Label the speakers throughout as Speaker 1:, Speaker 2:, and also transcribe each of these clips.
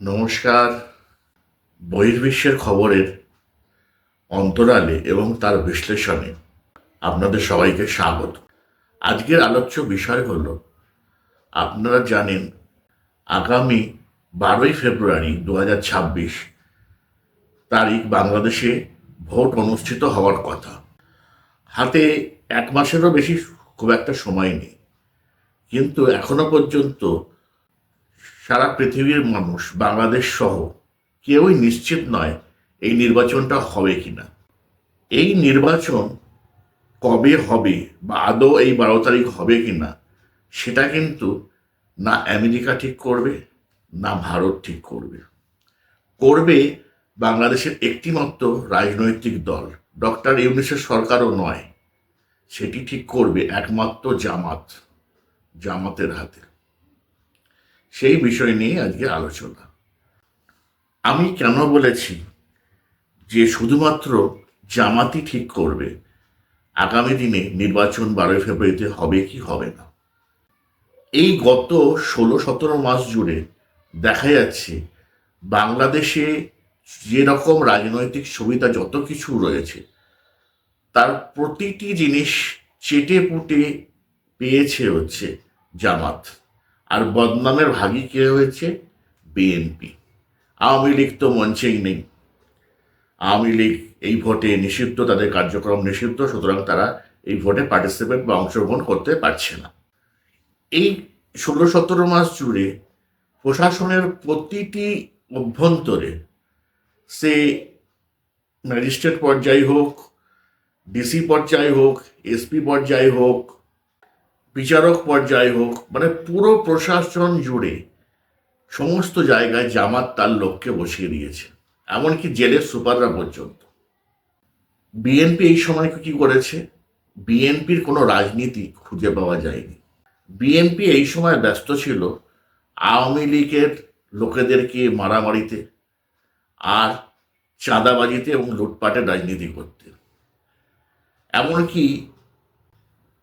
Speaker 1: নমস্কার। বহির্বিশ্বের খবরের অন্তরালে এবং তার বিশ্লেষণে আপনাদের সবাইকে স্বাগত। আজকের আলোচ্য বিষয় হল, আপনারা জানেন, আগামী বারোই ফেব্রুয়ারি দু ছাব্বিশ তারিখ বাংলাদেশে ভোট অনুষ্ঠিত হওয়ার কথা। হাতে এক মাসেরও বেশি খুব একটা সময় নেই। কিন্তু এখনও পর্যন্ত সারা পৃথিবীর মানুষ, বাংলাদেশ সহ কেউই নিশ্চিত নয় এই নির্বাচনটা হবে কিনা। এই নির্বাচন কবে হবে বা আদৌ এই বারো তারিখ হবে কি না সেটা কিন্তু না আমেরিকা ঠিক করবে, না ভারত ঠিক করবে। করবে বাংলাদেশের একটিমাত্র রাজনৈতিক দল, ডক্টর ইউনিসের সরকারও নয়। সেটি ঠিক করবে একমাত্র জামাত, জামাতের হাতে। সেই বিষয় নিয়ে আজকে আলোচনা। আমি কেন বলেছি যে শুধুমাত্র জামাতি ঠিক করবে, আগামী দিনে নির্বাচন বারোই ফেব্রুয়ারিতে হবে কি হবে না? এই গত ষোলো সতেরো মাস জুড়ে দেখা যাচ্ছে বাংলাদেশে যেরকম রাজনৈতিক সুবিধা যত কিছু রয়েছে, তার প্রতিটি জিনিস চেটে পুটে পেয়েছে হচ্ছে জামাত। আর বদনামের ভাগী কে হয়েছে? বিএনপি। আওয়ামী লীগ তো মঞ্চেই নেই। আওয়ামী লীগ এই ভোটে নিষিদ্ধ, তাদের কার্যক্রম নিষিদ্ধ, সুতরাং তারা এই ভোটে পার্টিসিপেট বা অংশগ্রহণ করতে পারছে না। এই ষোলো সতেরো মাস জুড়ে প্রশাসনের প্রতিটি অভ্যন্তরে সে ম্যাজিস্ট্রেট পর্যায়ে হোক, ডিসি পর্যায়ে হোক, এসপি পর্যায়ে হোক বিচারক পর্যায়ে হোক মানে পুরো প্রশাসন জুড়ে সমস্ত জায়গায় জামাত তার লোককে বসিয়ে দিয়েছে। এমনকি জেলের সুপাররা পর্যন্ত। বিএনপি এই সময় কি করেছে? বিএনপির কোনো রাজনীতি খুঁজে পাওয়া যায়নি। বিএনপি এই সময় ব্যস্ত ছিল আওয়ামী লীগের লোকেদেরকে মারামারিতে আর চাঁদাবাজিতে এবং লুটপাটে রাজনীতি করতে। এমনকি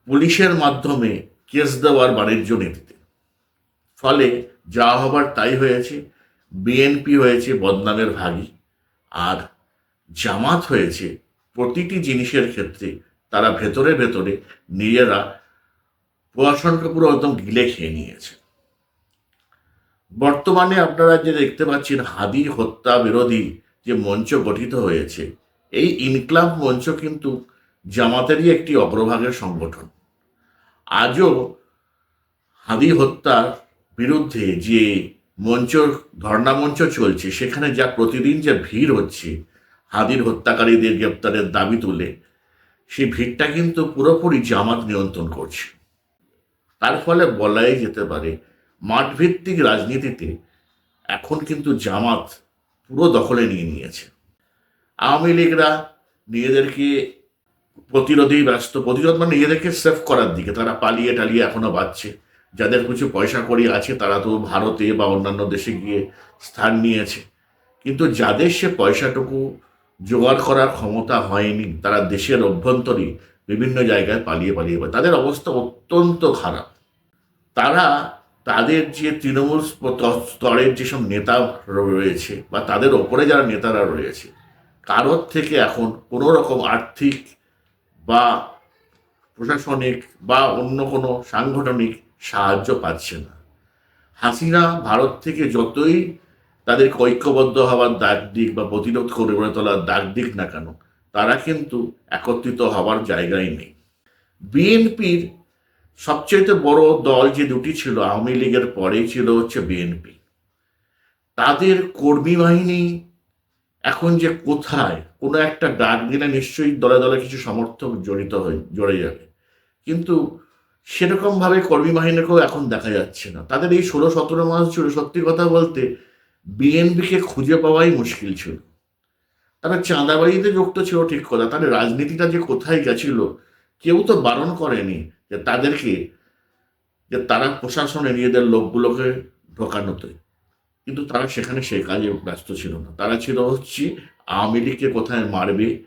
Speaker 1: পুলিশের মাধ্যমে কেস দেওয়ার বাণিজ্য নীতিতে। ফলে যা হবার তাই হয়েছে, বিএনপি হয়েছে বদনামের ভাগী, আর জামাত হয়েছে প্রতিটি জিনিসের ক্ষেত্রে তারা ভেতরে ভেতরে নিজেরা প্রশাসনকে পুরো একদম গিলে খেয়ে নিয়েছে। বর্তমানে আপনারা যে দেখতে পাচ্ছেন হাদি হত্যা বিরোধী যে মঞ্চ গঠিত হয়েছে, এই ইনকলাব মঞ্চ কিন্তু জামাতেরই একটি অগ্রভাগের সংগঠন। আজও হাদি হত্যার বিরুদ্ধে যে মঞ্চ ধর্ণা মঞ্চ চলছে, সেখানে যা প্রতিদিন যে ভিড় হচ্ছে, হাদির হত্যাকারীদের গ্রেপ্তারের দাবি তুলে, সেই ভিড়টা কিন্তু পুরোপুরি জামাত নিয়ন্ত্রণ করছে। তার ফলে বলাই যেতে পারে, মাঠভিত্তিক রাজনীতিতে এখন কিন্তু জামাত পুরো দখলে নিয়ে নিয়েছে। আওয়ামী লীগরা নিজেদেরকে প্রতিরোধেই ব্যস্ত, প্রতিরোধ মানে নিজেদেরকে সেভ করার দিকে। তারা পালিয়ে টালিয়ে এখনও বাঁচছে। যাদের কিছু পয়সা করি আছে, তারা তো ভারতে বা অন্যান্য দেশে গিয়ে স্থান নিয়েছে। কিন্তু যাদের সে পয়সাটুকু জোগাড় করার ক্ষমতা হয়নি, তারা দেশের অভ্যন্তরে বিভিন্ন জায়গায় পালিয়ে পালিয়ে তাদের অবস্থা অত্যন্ত খারাপ। তারা তাদের যে তৃণমূল স্তরের যেসব নেতা রয়েছে বা তাদের ওপরে যারা নেতারা রয়েছে, কারোর থেকে এখন কোনো রকম আর্থিক বা প্রশাসনিক বা অন্য কোনো সাংগঠনিক সাহায্য পাচ্ছে না। হাসিনা ভারত থেকে যতই তাদের ঐক্যবদ্ধ হওয়ার দাগ দিক বা প্রতিরোধ করে গড়ে তোলার দাগ দিক না কেন, তারা কিন্তু একত্রিত হওয়ার জায়গায় নেই। বিএনপির সবচেয়ে বড় দল যে দুটি ছিল, আওয়ামী লীগের পরেই ছিল হচ্ছে বিএনপি। তাদের কর্মী বাহিনী এখন যে কোথায়, কোনো একটা ডাক দিলে নিশ্চয়ই দলে দলে কিছু সমর্থক জড়িত হয়ে জড়ে যাবে। কিন্তু সেরকমভাবে কর্মী বাহিনীকেও এখন দেখা যাচ্ছে না। তাদের এই ষোলো, সতেরো মাস জুড়ে সত্যি কথা বলতে বিএনপিকে খুঁজে পাওয়াই মুশকিল ছিল। তারা চাঁদাবাড়িতে যুক্ত ছিল ঠিক কথা, তাদের রাজনীতিটা যে কোথায় গেছিল, কেউ তো বারণ করেনি যে তাদেরকে, যে তারা প্রশাসনে নিজেদের লোকগুলোকে ঢোকানোতে। কিন্তু তারা সেখানে সে কাজে ব্যস্ত ছিল না। তারা ছিল হচ্ছে আওয়ামী লীগকে কোথায় মারবে,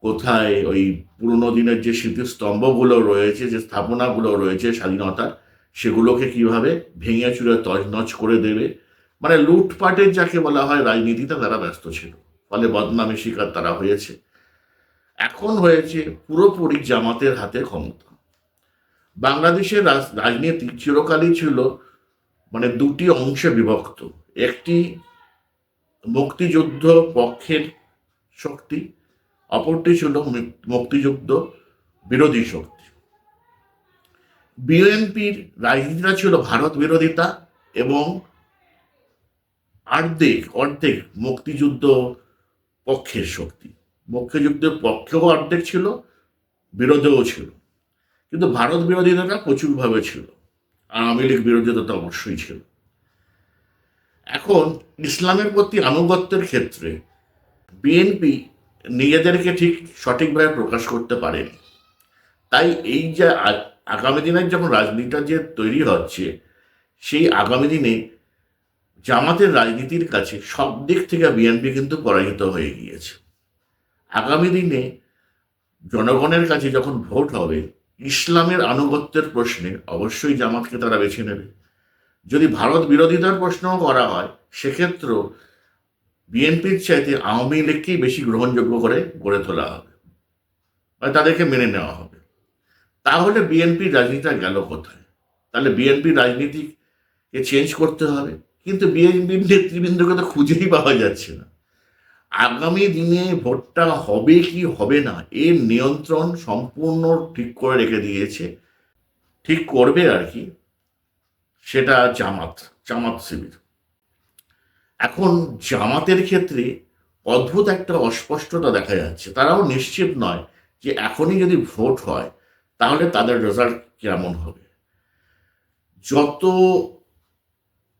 Speaker 1: কোথায় ওই পুরনো দিনের যে স্মৃতিস্তম্ভগুলো রয়েছে, যে স্থাপনাগুলো রয়েছে স্বাধীনতার, সেগুলোকে কীভাবে ভেঙে চুরে তছনছ করে দেবে? মানে লুটপাটের যাকে বলা হয় রাজনীতিতে তারা ব্যস্ত ছিল। ফলে বদনামের শিকার তারা হয়েছে। এখন হয়েছে পুরোপুরি জামাতের হাতে ক্ষমতা। বাংলাদেশের রাজ- রাজনীতি চিরকালই ছিল মানে দুটি অংশে বিভক্ত। একটি মুক্তিযুদ্ধ পক্ষের শক্তি, অপরটি ছিল মুক্তিযুদ্ধ বিরোধী শক্তি। বিএনপির রাজনীতিটা ছিল ভারত বিরোধিতা এবং অর্ধেক অর্ধেক মুক্তিযুদ্ধ পক্ষের শক্তি। মুক্তিযুদ্ধের পক্ষেও অর্ধেক ছিল, বিরোধেও ছিল। কিন্তু ভারত বিরোধিতাটা প্রচুরভাবে ছিল। আর আওয়ামী লীগ বিরোধিতা তো অবশ্যই ছিল। এখন ইসলামের প্রতি আনুগত্যের ক্ষেত্রে বিএনপি নিজেদেরকে ঠিক সঠিকভাবে প্রকাশ করতে পারেনি। তাই এই যে আগামী দিনের যখন রাজনীতিটা যে তৈরি হচ্ছে, সেই আগামী দিনে জামাতের রাজনীতির কাছে সব দিক থেকে বিএনপি কিন্তু পরাজিত হয়ে গিয়েছে। আগামী দিনে জনগণের কাছে যখন ভোট হবে, ইসলামের আনুগত্যের প্রশ্নে অবশ্যই জামাতকে তারা বেছে নেবে। যদি ভারত বিরোধিতার প্রশ্নও করা হয়, সেক্ষেত্রেও বিএনপির চাইতে আওয়ামী লীগকেই বেশি গ্রহণযোগ্য করে গড়ে তোলা হবে বা তাদেরকে মেনে নেওয়া হবে। তাহলে বিএনপির রাজনীতিটা গেল কোথায়? তাহলে বিএনপির রাজনীতিকে চেঞ্জ করতে হবে। কিন্তু বিএনপির নেতৃবৃন্দকে তো খুঁজেই পাওয়া যাচ্ছে না। আগামী দিনে ভোটটা হবে কি হবে না, এর নিয়ন্ত্রণ সম্পূর্ণ ঠিক করে রেখে দিয়েছে। ঠিক করবে আর কি। সেটা জামাত জামাত শিবির। এখন জামাতের ক্ষেত্রে অদ্ভুত একটা অস্পষ্টতা দেখা যাচ্ছে। তারাও নিশ্চিত নয় যে এখনই যদি ভোট হয়, তাহলে তাদের রেজাল্ট কেমন হবে। যত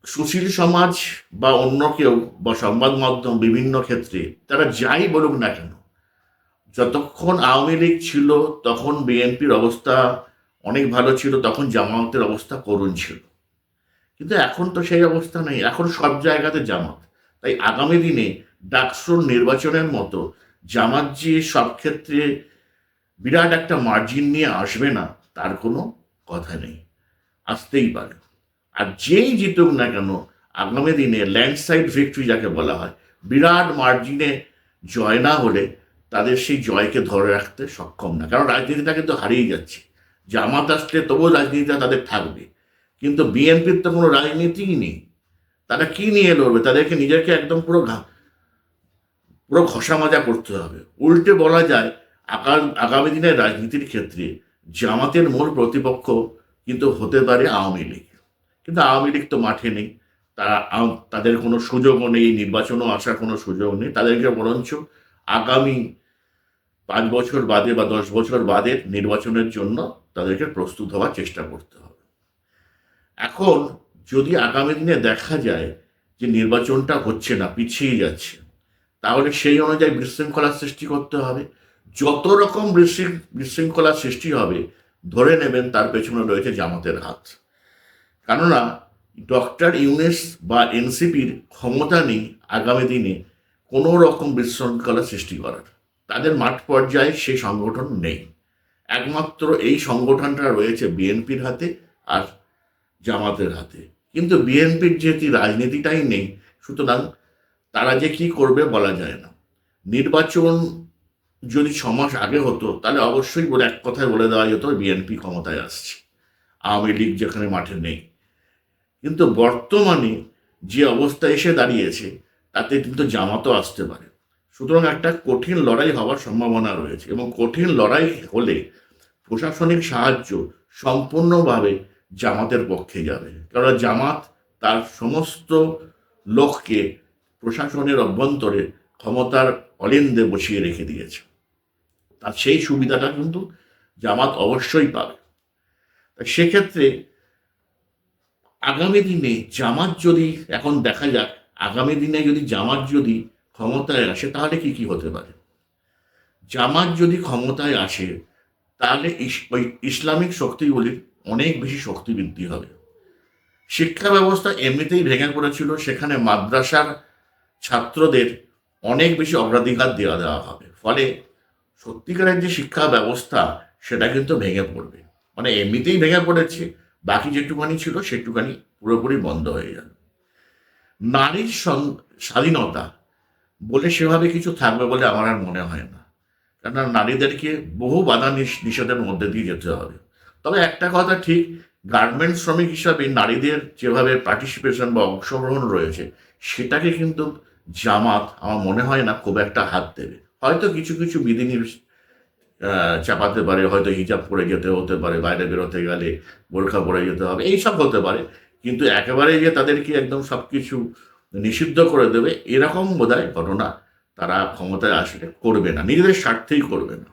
Speaker 1: সুশীল সমাজ বা অন্য কেউ বা সংবাদ মাধ্যম বিভিন্ন ক্ষেত্রে, তারা যাই বলুক না কেন, যতক্ষণ আওয়ামী লীগ ছিল, তখন বিএনপির অবস্থা অনেক ভালো ছিল, তখন জামায়াতের অবস্থা করুণ ছিল। কিন্তু এখন তো সেই অবস্থা নেই। এখন সব জায়গাতে জামাত। তাই আগামী দিনে ডাকসুর নির্বাচনের মতো জামাত যে সব ক্ষেত্রে বিরাট একটা মার্জিন নিয়ে আসবে না, তার কোনো কথা নেই। আসতেই পারে। আর যেই জিতুক না কেন, আগামী দিনে ল্যান্ডস্লাইড ভিক্টরি যাকে বলা হয়, বিরাট মার্জিনে জয় না হলে তাদের সেই জয়কে ধরে রাখতে সক্ষম না। কারণ রাজনীতিটা কিন্তু হারিয়ে যাচ্ছে। জামাত আসলে তবুও রাজনীতিটা তাদের থাকবে। কিন্তু বিএনপির তো কোনো রাজনীতিই নেই। তারা কি নিয়ে লড়বে? তাদেরকে নিজেকে একদম পুরো পুরো ঘষা মাজা করতে হবে। উল্টে বলা যায়, আগামী দিনের রাজনীতির ক্ষেত্রে জামাতের মূল প্রতিপক্ষ কিন্তু হতে পারে আওয়ামী লীগ। কিন্তু আওয়ামী লীগ তো মাঠে নেই। তারা তাদের কোনো সুযোগও নেই, নির্বাচনও আসার কোনো সুযোগ নেই। তাদেরকে বরঞ্চ আগামী পাঁচ বছর বাদে বা দশ বছর বাদে নির্বাচনের জন্য তাদেরকে প্রস্তুত হওয়ার চেষ্টা করতে হবে। এখন যদি আগামী দিনে দেখা যায় যে নির্বাচনটা হচ্ছে না, পিছিয়ে যাচ্ছে, তাহলে সেই অনুযায়ী বিশৃঙ্খলার সৃষ্টি করতে হবে। যত রকম বিশৃং- বিশৃঙ্খলার সৃষ্টি হবে, ধরে নেবেন তার পেছনে রয়েছে জামাতের হাত। কেননা, ডক্টর ইউনেস বা এনসিপির ক্ষমতা নেই আগামী দিনে কোনো রকম বিশৃঙ্খলা সৃষ্টি করার। তাদের মাঠ পর্যায়ে সেই সংগঠন নেই। একমাত্র এই সংগঠনটা রয়েছে বিএনপির হাতে আর জামাতের হাতে। কিন্তু বিএনপির যেহেতু রাজনীতিটাই নেই, সুতরাং তারা যে কি করবে বলা যায় না। নির্বাচন যদি ছ মাস আগে হতো, তাহলে অবশ্যই বলে এক কথায় বলে দেওয়া যেত বিএনপি ক্ষমতায় আসছে। আওয়ামী লীগ যেখানে মাঠে নেই। কিন্তু বর্তমানে যে অবস্থা এসে দাঁড়িয়েছে, তাতে কিন্তু জামাতও আসতে পারে। সুতরাং একটা কঠিন লড়াই হওয়ার সম্ভাবনা রয়েছে এবং কঠিন লড়াই হলে প্রশাসনিক সাহায্য সম্পূর্ণভাবে জামাতের পক্ষে যাবে। কারণ জামাত তার সমস্ত লোককে প্রশাসনের অভ্যন্তরে ক্ষমতার অলিন্দে বসিয়ে রেখে দিয়েছে। তার সেই সুবিধাটা কিন্তু জামাত অবশ্যই পাবে। সেক্ষেত্রে আগামী দিনে জামাত যদি এখন দেখা যাক, আগামী দিনে যদি জামাত যদি ক্ষমতায় আসে, তাহলে কি কি হতে পারে? জামাত যদি ক্ষমতায় আসে, তাহলে ওই ইসলামিক শক্তিগুলির অনেক বেশি শক্তি বৃদ্ধি হবে। শিক্ষা ব্যবস্থা এমনিতেই ভেঙে পড়েছিল, সেখানে মাদ্রাসার ছাত্রদের অনেক বেশি অগ্রাধিকার দেওয়া দেওয়া হবে। ফলে সত্যিকারের যে শিক্ষা ব্যবস্থা, সেটা কিন্তু ভেঙে পড়বে। মানে এমনিতেই ভেঙে পড়েছে, বাকি যেটুকানি ছিল সেটুকানি পুরোপুরি বন্ধ হয়ে যাবে নারীর স্বাধীনতা বলে সেভাবে কিছু থাকবে বলে আমার আর মনে হয় না। কেননা নারীদেরকে বহু বাধা নিষ- নিষেধের মধ্যে দিয়ে যেতে হবে। তবে একটা কথা ঠিক গার্মেন্ট শ্রমিক হিসাবে নারীদের যেভাবে পার্টিসিপেশন বা অংশগ্রহণ রয়েছে, সেটাকে কিন্তু জামাত আমার মনে হয় না খুব একটা হাত দেবে। হয়তো কিছু কিছু বিধিনির চাপাতে পারে, হয়তো হিজাব পরে যেতে হতে পারে, বাইরে বেরোতে গেলে বোরখা পরে যেতে হবে, এইসব হতে পারে। কিন্তু একেবারে যে তাদেরকে একদম সব কিছু নিষিদ্ধ করে দেবে, এরকম বোধহয় ঘটনা তারা ক্ষমতায় আসলে করবে না, নিজেদের স্বার্থেই করবে না।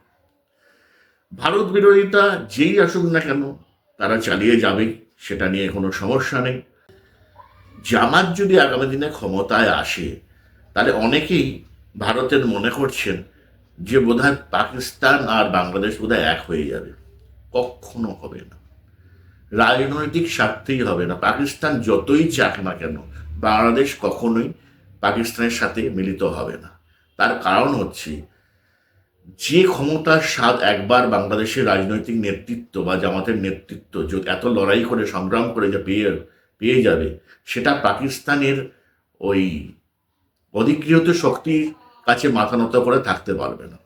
Speaker 1: ভারত বিরোধিতা যেই আসুক না কেন, তারা চালিয়ে যাবে, সেটা নিয়ে কোনো সমস্যা নেই। জামাত যদি আগামী দিনে ক্ষমতায় আসে, তাহলে অনেকেই ভারতের মনে করছেন যে বোধহয় পাকিস্তান আর বাংলাদেশ বোধহয় এক হয়ে যাবে। কখনো হবে না। রাজনৈতিক স্বার্থেই হবে না। পাকিস্তান যতই চাক না কেন, বাংলাদেশ কখনোই পাকিস্তানের সাথে মিলিত হবে না। তার কারণ হচ্ছে যে ক্ষমতার স্বাদ একবার বাংলাদেশের রাজনৈতিক নেতৃত্ব বা জামাতের নেতৃত্ব যদি এত লড়াই করে, সংগ্রাম করে যে পেয়ে পেয়ে যাবে, সেটা পাকিস্তানের ওই অধিকৃত শক্তির কাছে মাথা নত করে থাকতে পারবে না।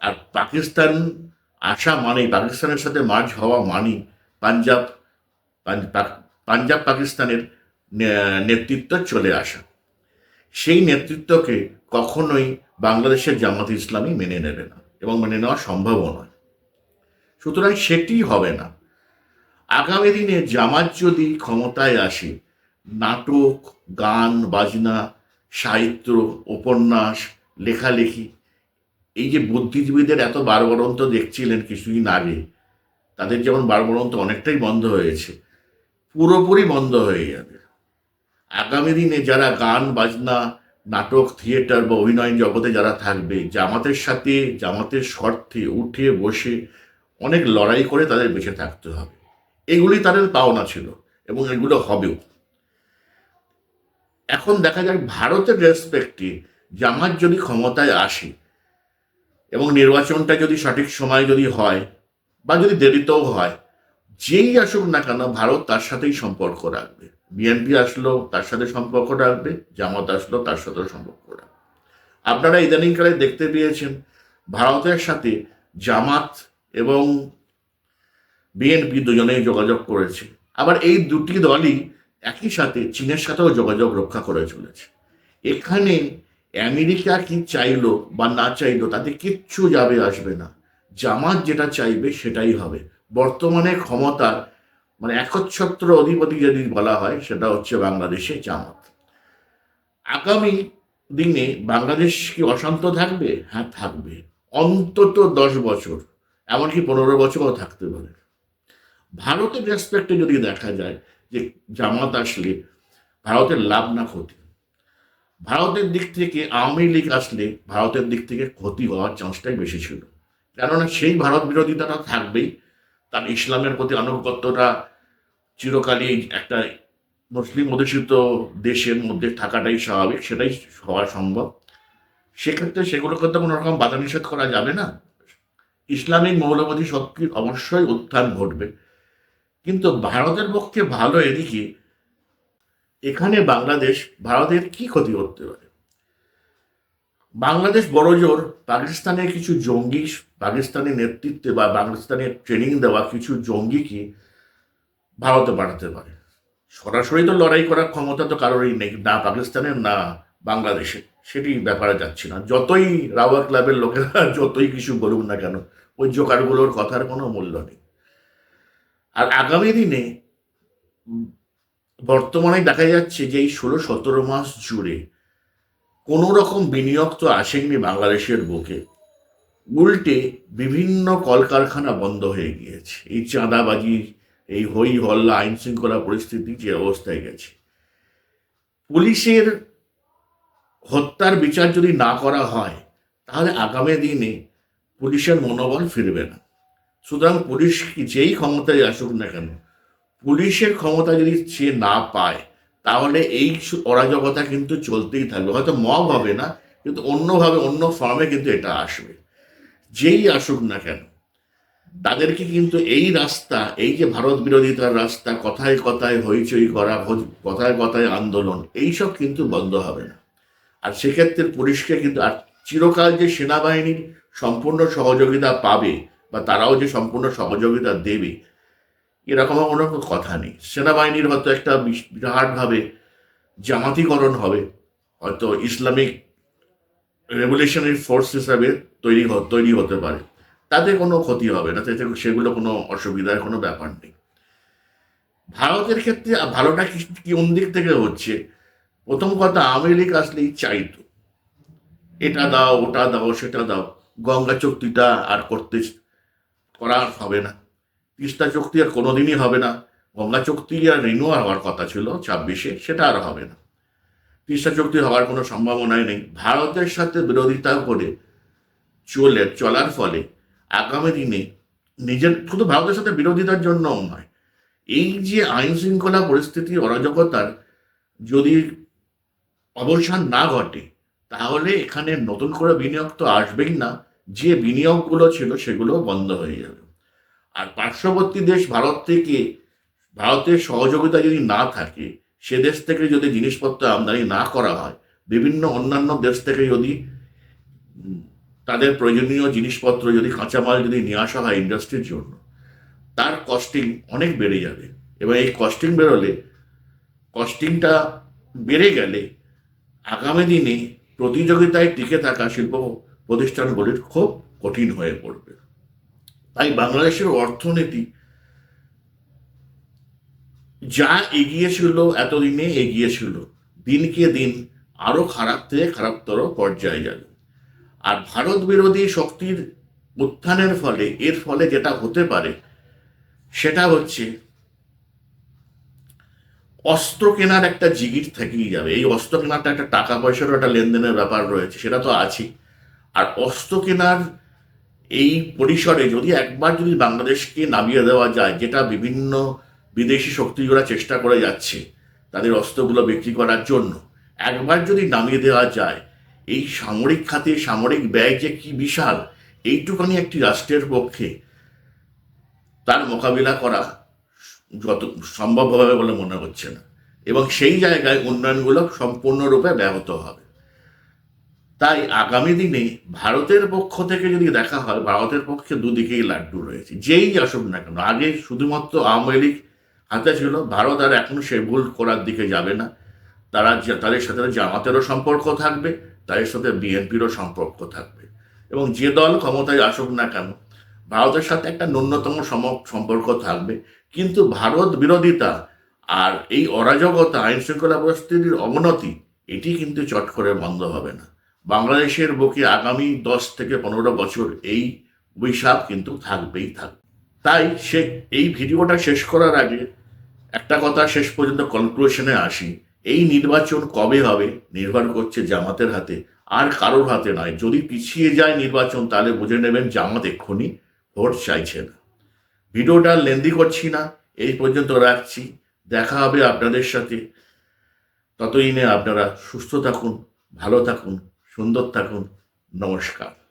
Speaker 1: আর পাকিস্তান আসা মানে পাকিস্তানের সাথে মার্চ হওয়া মানে পাঞ্জাব পাঞ্জাব পাকিস্তানের নেতৃত্ব চলে আসা। সেই নেতৃত্বকে কখনোই বাংলাদেশের জামাত ইসলামী মেনে নেবে না এবং মেনে নেওয়া সম্ভবও নয়। সুতরাং সেটি হবে না। আগামী দিনে জামাত যদি ক্ষমতায় আসে, নাটক, গান, বাজনা, সাহিত্য, উপন্যাস, লেখালেখি, এই যে বুদ্ধিজীবীদের এত বারবরন্ত দেখছিলেন কিছুদিন আগে, তাদের যেমন বারবরন্ত অনেকটাই বন্ধ হয়েছে, পুরোপুরি বন্ধ হয়ে যাবে। আগামী দিনে যারা গান, বাজনা নাটক থিয়েটার বা অভিনয় জগতে যারা থাকবে, জামাতের সাথে, জামাতের স্বার্থে উঠে বসে অনেক লড়াই করে তাদের বেঁচে থাকতে হবে। এগুলি তাদের পাওনা ছিল এবং এগুলো হবেও। এখন দেখা যাক ভারতের রেসপেক্টে জামাত যদি ক্ষমতায় আসে এবং নির্বাচনটা যদি সঠিক সময় যদি হয় বা যদি দেরিতেও হয়, যেই আসুক না কেন ভারত তার সাথেই সম্পর্ক রাখবে। বিএনপি আসলো, তার সাথে সম্পর্ক রাখবে, জামাত আসলো, তার সাথেও সম্পর্ক রাখবে। আপনারা ইদানিংকালে দেখতে পেয়েছেন, ভারতের সাথে জামাত এবং বিএনপি দুজনেই যোগাযোগ করেছে। আবার এই দুটি দলই একই সাথে চীনের সাথেও যোগাযোগ রক্ষা করে চলেছে। এখানে আমেরিকা কি চাইলো বা না চাইলো, তাতে কিচ্ছু যাবে আসবে না। জামাত যেটা চাইবে সেটাই হবে। বর্তমানে ক্ষমতার মানে একচ্ছত্র অধিপতি যদি বলা হয়, সেটা হচ্ছে বাংলাদেশে জামাত আগামী দিনে বাংলাদেশ কি অশান্ত থাকবে? হ্যাঁ থাকবে। অন্তত দশ বছর, এমনকি পনেরো বছরও থাকতে পারে। ভারতের রেসপেক্টে যদি দেখা যায় যে জামাত আসলে ভারতের লাভ না ক্ষতি, ভারতের দিক থেকে আওয়ামী লীগ আসলে ভারতের দিক থেকে ক্ষতি হওয়ার চান্সটাই বেশি ছিল। কেননা সেই ভারত বিরোধিতাটা থাকবেই। তার ইসলামের প্রতি আনুগত্যটা চিরকালই একটা মুসলিম অধ্যুষিত দেশের মধ্যে থাকাটাই স্বাভাবিক, সেটাই হওয়া সম্ভব। সেক্ষেত্রে সেগুলোকে তো কোনো রকম বাধা নিষেধ করা যাবে না। ইসলামিক মৌলবাদী শক্তির অবশ্যই উত্থান ঘটবে। কিন্তু ভারতের পক্ষে ভালো এদিকে, এখানে বাংলাদেশ, ভারতের কি ক্ষতি করতে পারে? বাংলাদেশ বড় জোর পাকিস্তানের কিছু জঙ্গি পাকিস্তানের নেতৃত্বে বা পাকিস্তানের ট্রেনিং দেওয়া কিছু জঙ্গিকে ভারতে পাঠাতে পারে? সরাসরি তো লড়াই করার ক্ষমতা তো কারোরই নেই, না পাকিস্তানের, না বাংলাদেশের। সেটি ব্যাপারে যাচ্ছে না। যতই রাওয়া ক্লাবের লোকেরা, যতই কিছু বলুক না কেন, ওই জোকারগুলোর কথার কোনো মূল্য নেই। আর আগামী দিনে বর্তমানে দেখা যাচ্ছে যে এই ষোলো সতেরো মাস জুড়ে কোনো রকম বিনিয়োগ তো আসেনি বাংলাদেশের বুকে। উল্টে বিভিন্ন কলকারখানা বন্ধ হয়ে গিয়েছে। এই চাঁদাবাজি, এই হই হল্লা আইন শৃঙ্খলা পরিস্থিতি যে অবস্থায় গেছে। পুলিশের হত্যার বিচার যদি না করা হয়, তাহলে আগামী দিনে পুলিশের মনোবল ফিরবে না। সুতরাং পুলিশ যেই ক্ষমতায় আসুক না কেন, পুলিশের ক্ষমতা যদি সে না পায়, তাহলে এই অরাজকতা কিন্তু চলতেই থাকবে। হয়তো মব হবে না, কিন্তু অন্যভাবে, অন্য ফর্মে কিন্তু এটা আসবে। যেই আসুক না কেন, তাদেরকে কিন্তু এই রাস্তা, এই যে ভারত বিরোধিতার রাস্তা, কথায় কথায় হইচই করা কথায় কথায় আন্দোলন, এইসব কিন্তু বন্ধ হবে না। আর সেক্ষেত্রে পুলিশকে কিন্তু, আর চিরকাল যে সেনাবাহিনীর সম্পূর্ণ সহযোগিতা পাবে বা তারাও যে সম্পূর্ণ সহযোগিতা দেবে, এরকম কোনো কথা নেই। সেনাবাহিনীর হয়তো একটা বিরাটভাবে জামাতিকরণ হবে, হয়তো ইসলামিক রেভলিউশনারি ফোর্স হিসাবে তৈরি তৈরি হতে পারে। তাতে কোনো ক্ষতি হবে না। তাতে সেগুলো কোনো অসুবিধার কোনো ব্যাপার নেই। ভারতের ক্ষেত্রে ভালোটা কি কোন দিক থেকে হচ্ছে? প্রথম কথা আওয়ামী লীগ আসলেই চাইতো। এটা দাও, ওটা দাও, সেটা দাও। গঙ্গা চুক্তিটা আর করতে করা হবে না। তিস্তা চুক্তি আর কোনোদিনই হবে না। গঙ্গা চুক্তি আর রিনিউ হওয়ার কথা ছিল ছাব্বিশে, সেটা আর হবে না। তিস্তা চুক্তি হওয়ার কোনো সম্ভাবনাই নেই। ভারতের সাথে বিরোধিতা করে চলে, চলার ফলে আগামী দিনে নিজের, শুধু ভারতের সাথে বিরোধিতার জন্যও নয়, এই যে আইন শৃঙ্খলা পরিস্থিতি, অরাজকতার যদি অবসান না ঘটে, তাহলে এখানে নতুন করে বিনিয়োগ তো আসবেই না। যে বিনিয়োগগুলো ছিল সেগুলো বন্ধ হয়ে যাবে। আর পার্শ্ববর্তী দেশ ভারত থেকে, ভারতের সহযোগিতা যদি না থাকে সে দেশ থেকে যদি জিনিসপত্র আমদানি না করা হয়, বিভিন্ন অন্যান্য দেশ থেকে যদি তাদের প্রয়োজনীয় জিনিসপত্র যদি কাঁচামাল যদি নিয়ে আসা হয় ইন্ডাস্ট্রির জন্য, তার কস্টিং অনেক বেড়ে যাবে। এবং এই কস্টিং বেরোলে কস্টিংটা বেড়ে গেলে আগামী দিনে প্রতিযোগিতায় টিকে থাকা শিল্প প্রতিষ্ঠানগুলির খুব কঠিন হয়ে পড়বে। তাই বাংলাদেশের অর্থনীতি যা এগিয়েছিল এতদিনে এগিয়েছিল দিনকে দিন আরও খারাপ থেকে খারাপতর পর্যায়ে যাবে আর ভারত বিরোধী শক্তির উত্থানের ফলে, এর ফলে যেটা হতে পারে, সেটা হচ্ছে অস্ত্র কেনার একটা জিগির থেকেই যাবে। এই অস্ত্র কেনাটা একটা টাকা পয়সারও একটা লেনদেনের ব্যাপার রয়েছে, সেটা তো আছেই। আর অস্ত্র কেনার এই পরিসরে যদি একবার যদি বাংলাদেশকে নামিয়ে দেওয়া যায়, যেটা বিভিন্ন বিদেশি শক্তিগুলো চেষ্টা করে যাচ্ছে তাদের অস্ত্রগুলো বিক্রি করার জন্য। একবার যদি নামিয়ে দেওয়া যায়, এই সামরিক খাতে সামরিক ব্যয় যে কি বিশাল এইটুখানি একটি রাষ্ট্রের পক্ষে তার মোকাবিলা করা যত সম্ভব হবে বলে মনে হচ্ছে না। এবং সেই জায়গায় উন্নয়নগুলো সম্পূর্ণরূপে ব্যাহত হবে। তাই আগামী দিনে ভারতের পক্ষ থেকে যদি দেখা হয়, ভারতের পক্ষে দুদিকেই লাড্ডু রয়েছে। যেই আসুক না কেন, আগে শুধুমাত্র আওয়ামী লীগ হাতে ছিল ভারত আর এখন সে ভুল করার দিকে যাবে না। তারা তাদের সাথে জামাতেরও সম্পর্ক থাকবে, তাদের সাথে বিএনপিরও সম্পর্ক থাকবে। এবং যে দল ক্ষমতায় আসুক না কেন, ভারতের সাথে একটা ন্যূনতম সম- সম্পর্ক থাকবে। কিন্তু ভারত বিরোধিতা আর এই অরাজকতা আইন শৃঙ্খলা পরিস্থিতির অবনতি, এটি কিন্তু চট করে বন্ধ হবে না। বাংলাদেশের বুকে আগামী দশ থেকে পনেরো বছর এই অভিশাপ কিন্তু থাকবেই থাকবে। তাই সে এই ভিডিওটা শেষ করার আগে একটা কথা শেষ পর্যন্ত কনক্লুশনে আসি। এই নির্বাচন কবে হবে, নির্ভর করছে জামাতের হাতে। আর কারোর হাতে নয়। যদি পিছিয়ে যায় নির্বাচন, তাহলে বুঝে নেবেন জামাত এক্ষুনি ভোট চাইছে না। ভিডিওটা লেন্দি করছি না, এই পর্যন্ত রাখছি। দেখা হবে আপনাদের সাথে। ততদিনে আপনারা সুস্থ থাকুন, ভালো থাকুন, সুন্দর থাকুন। নমস্কার।